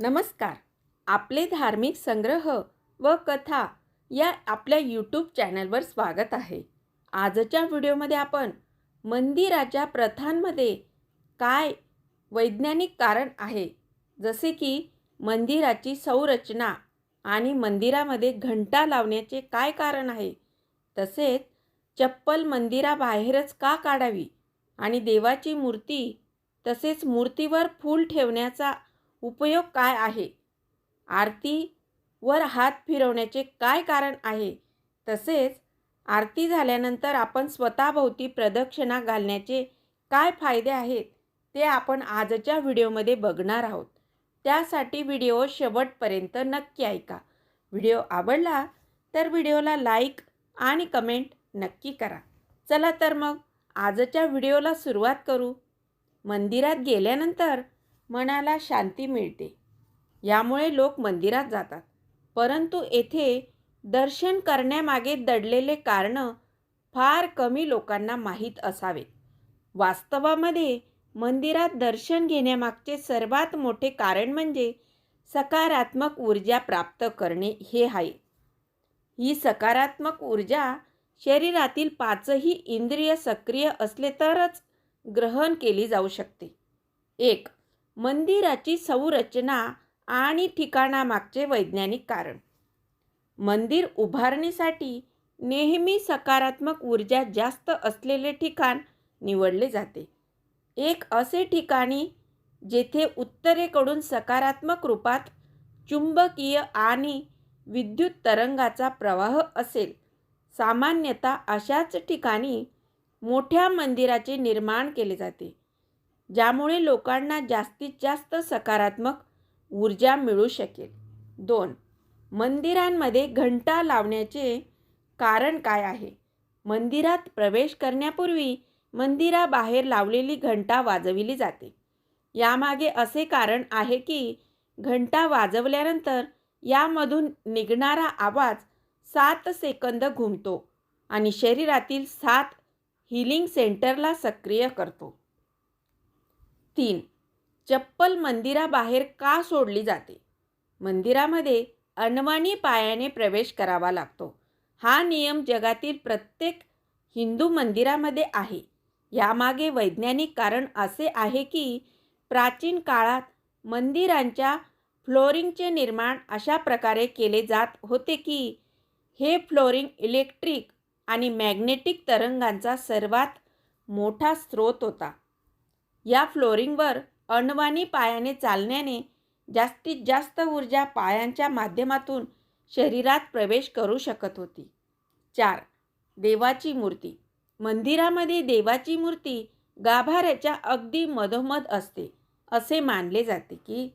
नमस्कार. आपले धार्मिक संग्रह व कथा या आपल्या यूट्यूब चॅनलवर स्वागत आहे. आजच्या व्हिडिओमध्ये आपण मंदिराच्या प्रथांमध्ये काय वैज्ञानिक कारण आहे जसे की मंदिराची संरचना आणि मंदिरामध्ये घंटा लावण्याचे काय कारण आहे तसेच चप्पल मंदिराबाहेरच का काढावी आणि देवाची मूर्ती तसेच मूर्तीवर फूल ठेवण्याचा उपयोग काय आहे? आरतीवर हात फिरवण्याचे काय कारण आहे? तसेच आरती झाल्यानंतर आपण स्वतःभोवती प्रदक्षिणा घालण्याचे काय फायदे आहेत ते आपण आजच्या व्हिडिओमध्ये बघणार आहोत. त्यासाठी व्हिडिओ शेवटपर्यंत नक्की ऐका. व्हिडिओ आवडला तर व्हिडिओला लाईक आणि कमेंट नक्की करा. चला तर मग आजच्या व्हिडिओला सुरुवात करू. मंदिरात गेल्यानंतर मनाला शांती मिळते. यामुळे लोक मंदिरात जातात. परंतु येथे दर्शन करण्यामागे दडलेले कारणं फार कमी लोकांना माहीत असावेत. वास्तवामध्ये मंदिरात दर्शन घेण्यामागचे सर्वात मोठे कारण म्हणजे सकारात्मक ऊर्जा प्राप्त करणे हे आहे. ही सकारात्मक ऊर्जा शरीरातील पाचही इंद्रिय सक्रिय असले तरच ग्रहण केली जाऊ शकते. एक मंदिराची संरचना आणि ठिकाणामागचे वैज्ञानिक कारण. मंदिर उभारणीसाठी नेहमी सकारात्मक ऊर्जा जास्त असलेले ठिकाण निवडले जाते. एक असे ठिकाणी जेथे उत्तरेकडून सकारात्मक रूपात चुंबकीय आणि विद्युत तरंगाचा प्रवाह असेल. सामान्यतः अशाच ठिकाणी मोठ्या मंदिराचे निर्माण केले जाते. ज्यामुळे लोकांना जास्तीत जास्त सकारात्मक ऊर्जा मिळू शकेल. दोन मंदिरांमध्ये घंटा लावण्याचे कारण काय आहे? मंदिरात प्रवेश करण्यापूर्वी मंदिराबाहेर लावलेली घंटा वाजविली जाते. यामागे असे कारण आहे की घंटा वाजवल्यानंतर यामधून निघणारा आवाज सात सेकंद घुमतो आणि शरीरातील सात हिलिंग सेंटरला सक्रिय करतो. तीन. चप्पल मंदिराबाहेर का सोडली जाते? मंदिरामध्ये अनवाणी पायाने प्रवेश करावा लागतो. हा नियम जगातील प्रत्येक हिंदू मंदिरामध्ये आहे. यामागे वैज्ञानिक कारण असे आहे की प्राचीन काळात मंदिरांच्या फ्लोरिंगचे निर्माण अशा प्रकारे केले जात होते की हे फ्लोरिंग इलेक्ट्रिक आणि मॅग्नेटिक तरंगांचा सर्वात मोठा स्रोत होता. या फ्लोरिंगवर अणवाणी पायाने चालण्याने जास्तीत जास्त ऊर्जा पायांच्या माध्यमातून शरीरात प्रवेश करू शकत होती. चार देवाची मूर्ती. मंदिरामध्ये देवाची मूर्ती गाभाऱ्याच्या अगदी मधोमध असते असे मानले जाते की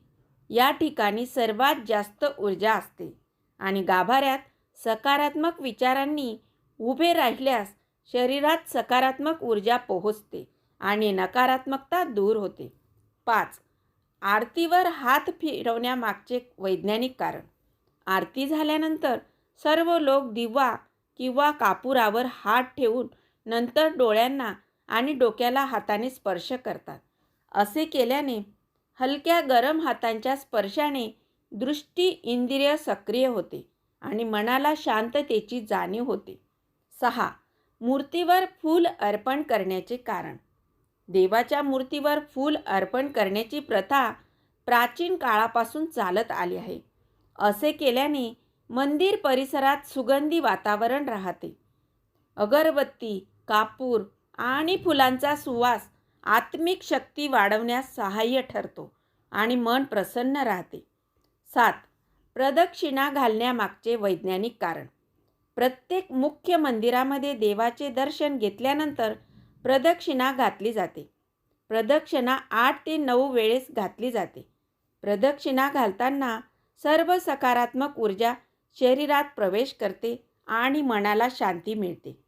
या ठिकाणी सर्वात जास्त ऊर्जा असते आणि गाभाऱ्यात सकारात्मक विचारांनी उभे राहिल्यास शरीरात सकारात्मक ऊर्जा पोहोचते. आणि नकारात्मकता दूर होते. पाच आरतीवर हात फिरवण्यामागचे वैज्ञानिक कारण. आरती झाल्यानंतर सर्व लोक दिवा किंवा कापुरावर हात ठेवून नंतर डोळ्यांना आणि डोक्याला हाताने स्पर्श करतात. असे केल्याने हलक्या गरम हातांच्या स्पर्शाने दृष्टी इंद्रिय सक्रिय होते आणि मनाला शांततेची जाणीव होते. सहा मूर्तीवर फूल अर्पण करण्याचे कारण. देवाच्या मूर्तीवर फूल अर्पण करण्याची प्रथा प्राचीन काळापासून चालत आली आहे. असे केल्याने मंदिर परिसरात सुगंधी वातावरण राहते. अगरबत्ती कापूर आणि फुलांचा सुवास आत्मिक शक्ती वाढवण्यास सहाय्य ठरतो आणि मन प्रसन्न राहते. सात प्रदक्षिणा घालण्यामागचे वैज्ञानिक कारण. प्रत्येक मुख्य मंदिरामध्ये देवाचे दर्शन घेतल्यानंतर प्रदक्षिणा घातली जाते. प्रदक्षिणा आठ ते नऊ वेळेस घातली जाते. प्रदक्षिणा घालताना सर्व सकारात्मक ऊर्जा शरीरात प्रवेश करते आणि मनाला शांती मिळते.